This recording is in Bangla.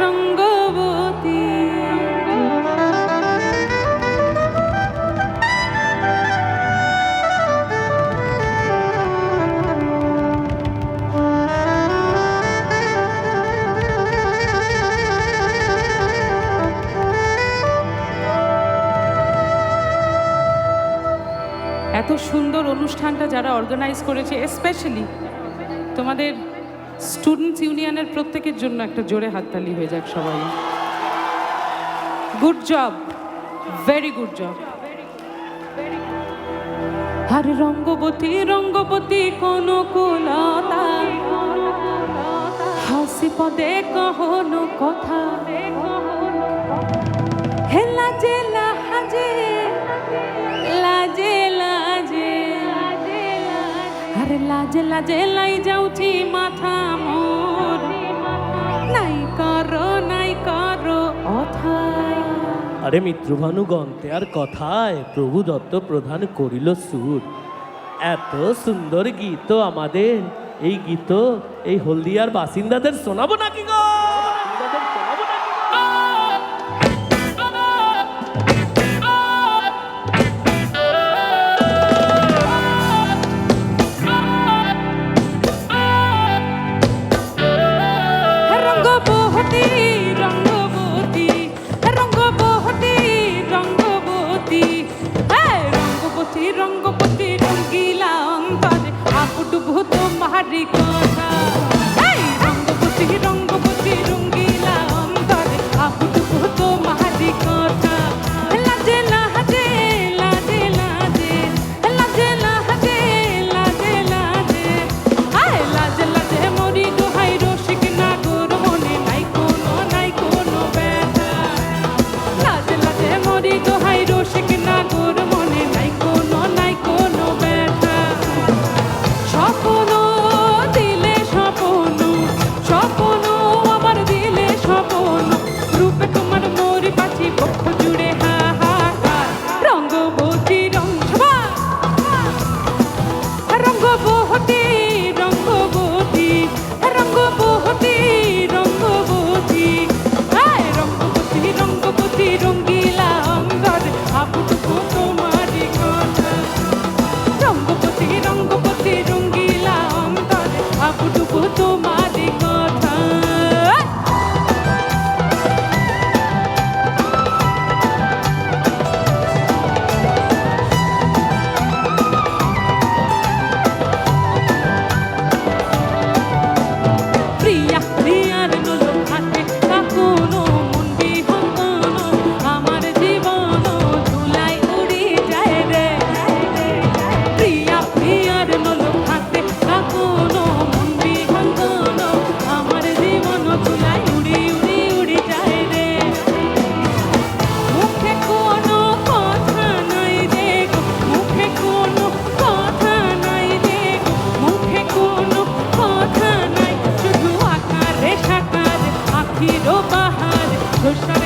রঙ্গবতী। এত সুন্দর অনুষ্ঠানটা যারা অর্গানাইজ করেছে স্পেশালি তোমাদের স্টুডেন্টস ইউনিয়নের প্রত্যেকের জন্য একটা জোরে হাততালি হয়ে যাক সবাই। Good job very good job আর রঙ্গবতী রঙ্গবতী কোন কুলতা হাসি পদে কহন কথা। হে লাজে লাজে লাজে লাজে। আরে লাজে লাজে লাই যাউছি মাথা আরে মিত্রভানু গন্তে আর কথায় প্রভু দত্ত প্রধান করিল সুর। এত সুন্দর গীত আমাদের, এই গীত, এই হলদিয়ার বাসিন্দাদের শোনাবো নাকি গো? ভূত মারি কথা। এই রঙ্গবতী রঙ্গবতী রঙ্গিলা অন্তরে। ভূত মারি কথা। লাজে লাজে নাই কোনো নাই কোনো ব্যথা। লাজে লাজে ফুটবো তোমার Hoşçakalın.